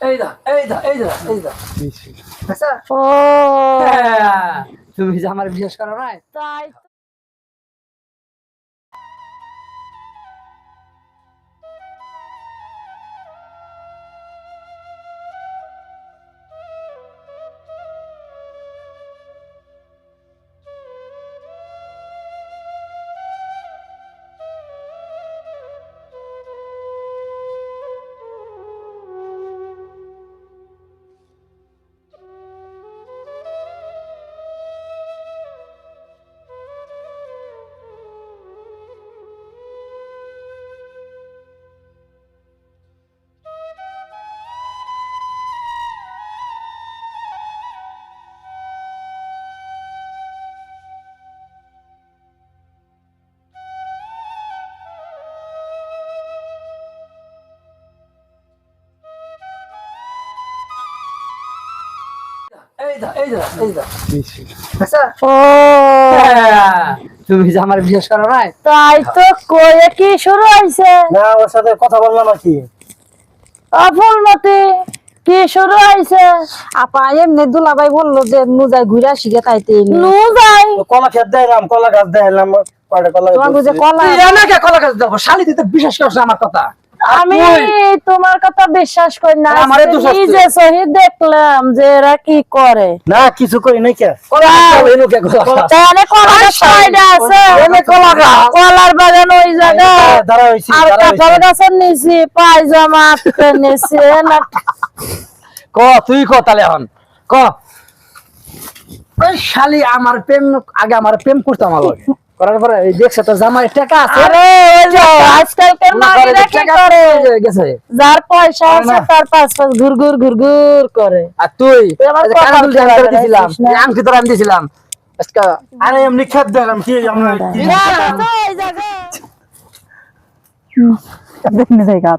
এই দা এই দা এই দা এই দা। আচ্ছা। ও। হ্যাঁ, তুমি যে আমার বিশ্বাস করো নাই? তাই তুমি যে আমার বিশেষ করো নাই তাই তো কয়ে কি শুরু হয়েছে না ওর সাথে কথা বললাম নাকি? অফুলমতি কি শুরু হয়েছে আপা এমনি দুলাভাই বলল যে নুজাই ঘুরে শিখে তাইতে নু যাই কলা খেত দেখালাম কলা গাছ দেখালাম কয়টা কলা। কলা গাছ দেবো শালি তুই তো বিশ্বাস করছ আমার কথা। আমি তোমার কথা বিশ্বাস করি না। আমারে তো নিজে সহি দেখলাম যে এরা কি করে। না কিছু করি নাই কে? কলা। এনো কে কলা। তাহলে কলা গাছ আছে। এনে কলা কলার বাগান ওই জায়গায়। দাঁড়া হয়েছি আর কাঁঠাল গাছের নিচে পায়জামা নিচে না। ক তুই ক তাহলে এখন। ক। শালি আমার প্রেম আগে আমার প্রেম করতো আমার করার পরে এই দেখছে তো জামাই টাকা আছে আরে ওই যে আজকালকার মনে করে কি করে গেছে যার পয়সা আছে তার পাঁচ পাঁচ ঘুর ঘুর ঘুর ঘুর করে আর তুই আমি তোরে খারাপ দিছিলাম। এই আংটি তোরা আমি দিছিলাম আজকে আরে এমনি খেত দেখালাম কি আমরা কি না, না, তো এই জায়গায়। দেখনে জায়গা